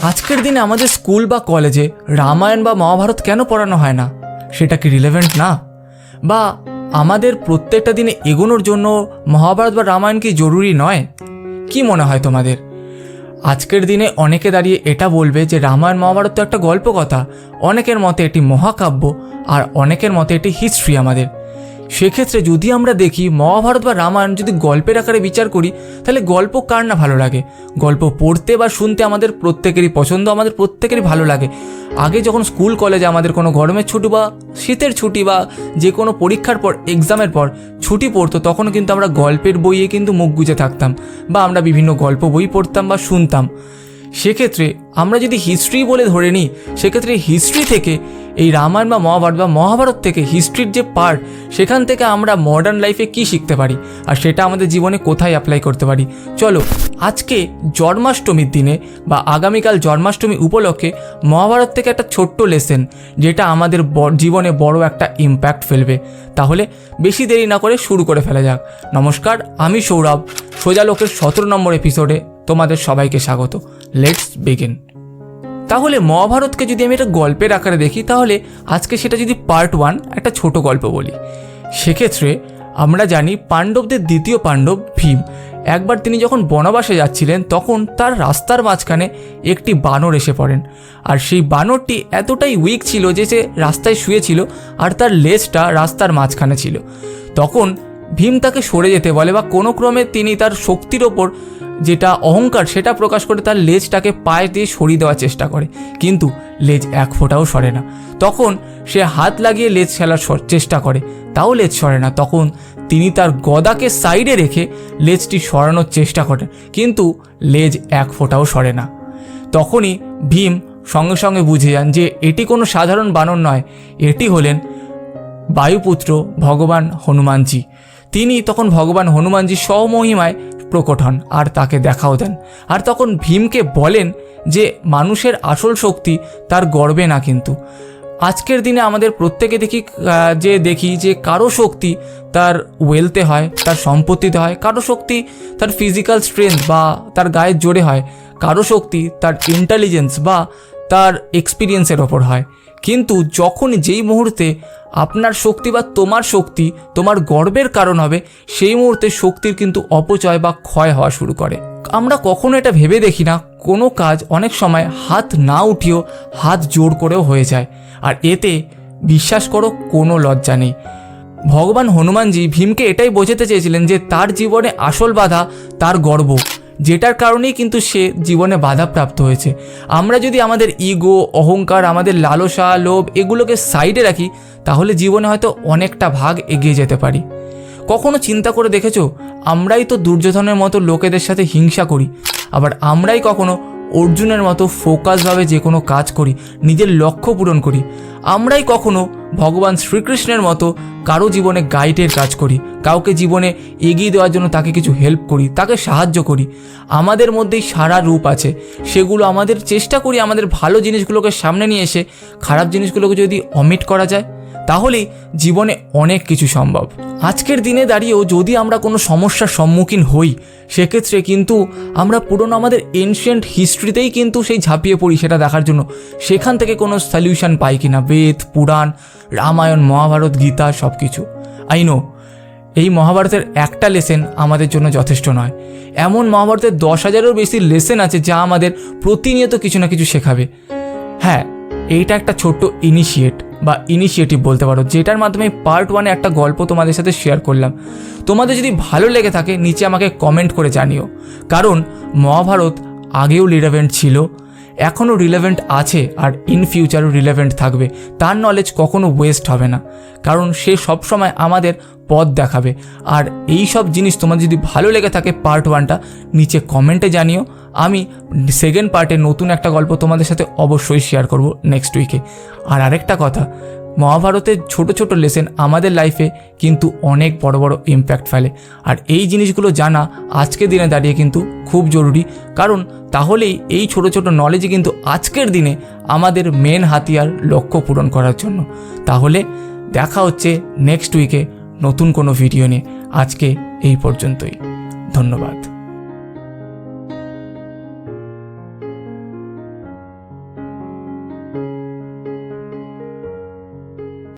আজকের দিনে আমাদের স্কুল বা কলেজে রামায়ণ বা মহাভারত কেন পড়ানো হয় না? সেটা কি রিলেভেন্ট না? বা আমাদের প্রত্যেকটা দিনে এগোনোর জন্য মহাভারত বা রামায়ণ কি জরুরি নয়? কি মনে হয় তোমাদের? আজকের দিনে অনেকে দাঁড়িয়ে এটা বলবে যে রামায়ণ, মহাভারত তো একটা গল্প কথা অনেকের মতে এটি মহাকাব্য আর অনেকের মতে এটি হিস্ট্রি আমাদের। সেক্ষেত্রে যদি আমরা দেখি মহাভারত বা রামায়ণ যদি গল্পের আকারে বিচার করি, তাহলে গল্প কার না ভালো লাগে? গল্প পড়তে বা শুনতে আমাদের প্রত্যেকেরই পছন্দ, আমাদের প্রত্যেকেরই ভালো লাগে। আগে যখন স্কুল, কলেজে আমাদের কোনো গরমের ছুটি বা শীতের ছুটি বা যে কোনো পরীক্ষার পর, এক্সামের পর ছুটি পড়তো, তখন কিন্তু আমরা গল্পের বইয়ে কিন্তু মুখ গুজে থাকতাম বা আমরা বিভিন্ন গল্প বই পড়তাম বা শুনতাম। সেক্ষেত্রে আমরা যদি হিস্ট্রি বলে ধরে নিই, সেক্ষেত্রে হিস্ট্রি থেকে এই রামায়ণ বা মহাভারত বা মহাভারত থেকে হিস্ট্রির যে পার্ট সেখান থেকে আমরা মডার্ন লাইফে কি শিখতে পারি? আর সেটা আমাদের জীবনে কোথায় অ্যাপ্লাই করতে পারি? চলো, আজকে জন্মাষ্টমীর দিনে বা আগামীকাল জন্মাষ্টমী উপলক্ষে মহাভারত থেকে একটা ছোট্ট লেসেন যেটা আমাদের জীবনে বড় একটা ইম্প্যাক্ট ফেলবে। তাহলে বেশি দেরি না করে শুরু করে ফেলা যাক। নমস্কার, আমি সৌরভ, সোজা লোকের সতেরো নম্বর এপিসোডে তোমাদের সবাইকে স্বাগত। লেটস বিগিন তাহলে মহাভারতকে যদি আমি একটা গল্পের আকারে দেখি, তাহলে আজকে সেটা যদি পার্ট ওয়ান একটা ছোট গল্প বলি। সেক্ষেত্রে আমরা জানি পাণ্ডবদের দ্বিতীয় পাণ্ডব ভীম। একবার তিনি যখন বনবাসে যাচ্ছিলেন, তখন তার রাস্তার মাঝখানে একটি বানর এসে পড়েন। আর সেই বানরটি এতটাই উইক ছিল যে সে রাস্তায় শুয়েছিল, আর তার লেজটা রাস্তার মাঝখানে ছিল। তখন ভীম তাকে সরে যেতে বলে বা কোনো ক্রমে তিনি তার শক্তির ওপর যেটা অহংকার, সেটা প্রকাশ করে তার লেজটাকে পায়ে দিয়ে সরিয়ে দেওয়ার চেষ্টা করে। কিন্তু লেজ এক ফোঁটাও সরে না। তখন সে হাত লাগিয়ে লেজ সর- চেষ্টা করে, তাও লেজ সরে না। তখন তিনি তার গদাকে সাইডে রেখে লেজটি সরানোর চেষ্টা করেন, কিন্তু লেজ এক ফোঁটাও সরে না। তখনই ভীম সঙ্গে সঙ্গে বুঝে যান যে এটি কোনো সাধারণ বানর নয়, এটি হলেন বায়ুপুত্র ভগবান হনুমানজি। তিনি তখন ভগবান হনুমানজি স্বমহিমায় প্রকট হন আর তাকে দেখাও দেন। আর তখন ভীমকে বলেন যে মানুষের আসল শক্তি তার গর্বে না কিন্তু। আজকের দিনে আমাদের প্রত্যেকে দেখি যে দেখি যে কারও শক্তি তার ওয়েলথে হয়, তার সম্পত্তিতে হয়, কারও শক্তি তার ফিজিক্যাল স্ট্রেংথ বা তার গায়ের জোরে হয়, কারও শক্তি তার ইন্টেলিজেন্স বা তার এক্সপিরিয়েন্সের ওপর হয়। কিন্তু যখন যেই মুহূর্তে আপনার শক্তি বা তোমার শক্তি তোমার গর্বের কারণ হবে, সেই মুহূর্তে শক্তির কিন্তু অপচয় বা ক্ষয় হওয়া শুরু করে। আমরা কখনো এটা ভেবে দেখি না, কোনো কাজ অনেক সময় হাত না উঠিয়েও হাত জোর করেও হয়ে যায়। আর এতে বিশ্বাস করো, কোনো লজ্জা নেই। ভগবান হনুমানজি ভীমকে এটাই বোঝাতে চেয়েছিলেন যে তার জীবনে আসল বাধা তার গর্ব। যেটার কারণেই কিন্তু সে জীবনে বাধাপ্রাপ্ত হয়েছে। আমরা যদি আমাদের ইগো, অহংকার, আমাদের লালসা, লোভ এগুলোকে সাইডে রাখি, তাহলে জীবনে হয়তো অনেকটা ভাগ এগিয়ে যেতে পারি। কখনো চিন্তা করে দেখেছ, আমরাই তো দুর্যোধনের মতো লোকেদের সাথে হিংসা করি, আবার আমরাই কখনো অর্জুনের মতো ফোকাসভাবে যে কোনো কাজ করি, নিজের লক্ষ্য পূরণ করি। আমরাই কখনো ভগবান শ্রীকৃষ্ণের মতো কারও জীবনে গাইডের কাজ করি, কাউকে জীবনে এগিয়ে দেওয়ার জন্য তাকে কিছু হেল্প করি, তাকে সাহায্য করি। আমাদের মধ্যেই সারা রূপ আছে। সেগুলো আমাদের চেষ্টা করি আমাদের ভালো জিনিসগুলোকে সামনে নিয়ে এসে খারাপ জিনিসগুলোকে যদি অমিট করা যায়। তাহলেই জীবনে অনেক কিছু সম্ভব। আজকের দিনে দাঁড়িয়েও যদি আমরা কোনো সমস্যার সম্মুখীন হই, সেক্ষেত্রে কিন্তু আমরা পুরনো আমাদের এনশিয়েন্ট হিস্ট্রিতেই কিন্তু সেই ঝাঁপিয়ে পড়ি সেটা দেখার জন্য। সেখান থেকে কোনো সলিউশন পাই কিনা? বেদ, পুরাণ, রামায়ণ, মহাভারত, গীতা সব কিছু আই নো এই মহাভারতের একটা লেসেন আমাদের জন্য যথেষ্ট নয়। এমন মহাভারতের দশ হাজারেরও বেশি লেসেন আছে যা আমাদের প্রতিনিয়ত কিছু না কিছু শেখাবে। হ্যাঁ এইটা একটা ছোট্ট ইনিশিয়েট বা ইনিশিয়েটিভ বলতে পারো, যেটার মাধ্যমে পার্ট ওয়ানে একটা গল্প তোমাদের সাথে শেয়ার করলাম। তোমাদের যদি ভালো লেগে থাকে, নিচে আমাকে কমেন্ট করে জানিও। কারণ মহাভারত আগেও রিলেভেন্ট ছিল এখনও রিলেভেন্ট আছে আর ইন ফিউচারও রিলেভেন্ট থাকবে। তার নলেজ কখনো ওয়েস্ট হবে না। কারণ সে সবসময় আমাদের পথ দেখাবে। আর এই সব জিনিস তোমার যদি ভালো লেগে থাকে পার্ট ওয়ানটা নিচে কমেন্টে জানিও। আমি সেকেন্ড পার্টে নতুন একটা গল্প তোমাদের সাথে অবশ্যই শেয়ার করব নেক্সট উইকে আর আরেকটা কথা মহাভারতের ছোট ছোট লেসেন আমাদের লাইফে কিন্তু অনেক বড় বড় ইম্প্যাক্ট ফেলে। আর এই জিনিসগুলো জানা আজকের দিনে দাঁড়িয়ে কিন্তু খুব জরুরি। কারণ তাহলেই এই ছোট ছোট নলেজই কিন্তু আজকের দিনে আমাদের মেন হাতিয়ার লক্ষ্য পূরণ করার জন্য। তাহলে দেখা হচ্ছে নেক্সট উইকে নতুন কোনো ভিডিও নিয়ে। আজকে এই পর্যন্তই। ধন্যবাদ।